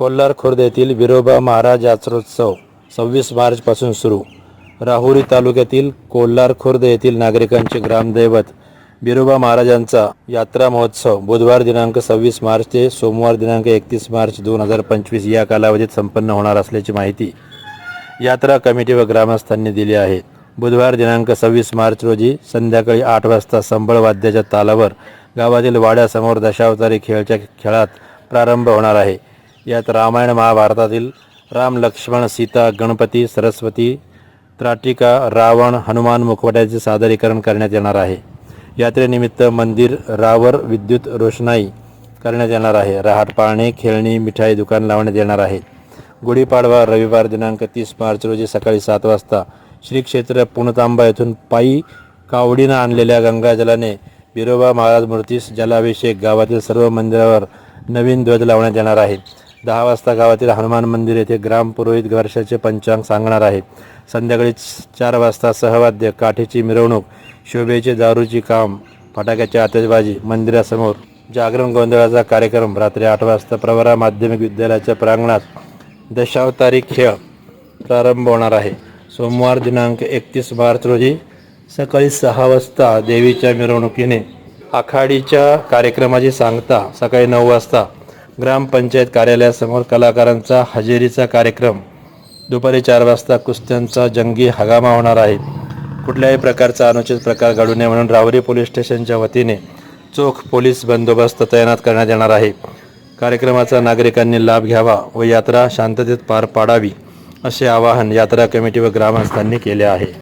कोल्हार खुर्द येथील विरोबा महाराज यात्रोत्सव सव्वीस मार्चपासून सुरू. राहुरी तालुक्यातील कोल्हार खुर्द येथील नागरिकांचे ग्रामदैवत बिरोबा महाराजांचा यात्रा महोत्सव बुधवार दिनांक सव्वीस मार्च ते सोमवार दिनांक एकतीस मार्च दोन हजार पंचवीस या कालावधीत संपन्न होणार असल्याची माहिती यात्रा कमिटी व ग्रामस्थांनी दिली आहे. बुधवार दिनांक सव्वीस मार्च रोजी संध्याकाळी आठ वाजता संबळ वाद्याच्या तालावर गावातील वाड्यासमोर दशावतारी खेळच्या खेळात प्रारंभ होणार आहे. यात रामायण महाभारतातील राम लक्ष्मण सीता गणपती सरस्वती त्राटिका रावण हनुमान मुखवट्याचे सादरीकरण करण्यात येणार आहे. यात्रेनिमित्त मंदिर रावर विद्युत रोषणाई करण्यात येणार आहे. रहाट पाळणे खेळणी मिठाई दुकान लावण्यात येणार आहे. गुढीपाडवा रविवार दिनांक तीस मार्च रोजी सकाळी सात वाजता श्री क्षेत्र पुणतांबा येथून पायी कावडीनं आणलेल्या गंगाजलाने बिरोबा महाराज मूर्तीस जलाभिषेक गावातील सर्व मंदिरावर नवीन ध्वज लावण्यात येणार आहे. दहा वाजता गावातील हनुमान मंदिर येथे ग्रामपुरोहित वर्षाचे पंचांग सांगणार आहे संध्याकाळी चार वाजता सहवाद्य काठीची मिरवणूक शोभेचे दारूची काम फटाक्याची आतषबाजी मंदिरासमोर जागरण गोंधळाचा कार्यक्रम रात्री आठ वाजता प्रवरा माध्यमिक विद्यालयाच्या प्रांगणात दशावतारी खेळ प्रारंभ होणार आहे. सोमवार दिनांक एकतीस मार्च रोजी सकाळी सहा वाजता देवीच्या मिरवणुकीने आखाडीच्या कार्यक्रमाची सांगता सकाळी नऊ वाजता ग्रामपंचायत कार्यालयासमोर कलाकारांचा हजेरीचा कार्यक्रम. दुपारी चार वाजता कुस्त्यांचा जंगी हगामा होणार आहे. कुठल्याही प्रकारचा अनुचित प्रकार घडू नये म्हणून रावरी पोलीस स्टेशनच्या वतीने चोख पोलीस बंदोबस्त तैनात करण्यात येणार आहे. कार्यक्रमाचा नागरिकांनी लाभ घ्यावा व यात्रा शांततेत पार पाडावी असे आवाहन यात्रा कमिटी व ग्रामस्थांनी केले आहे.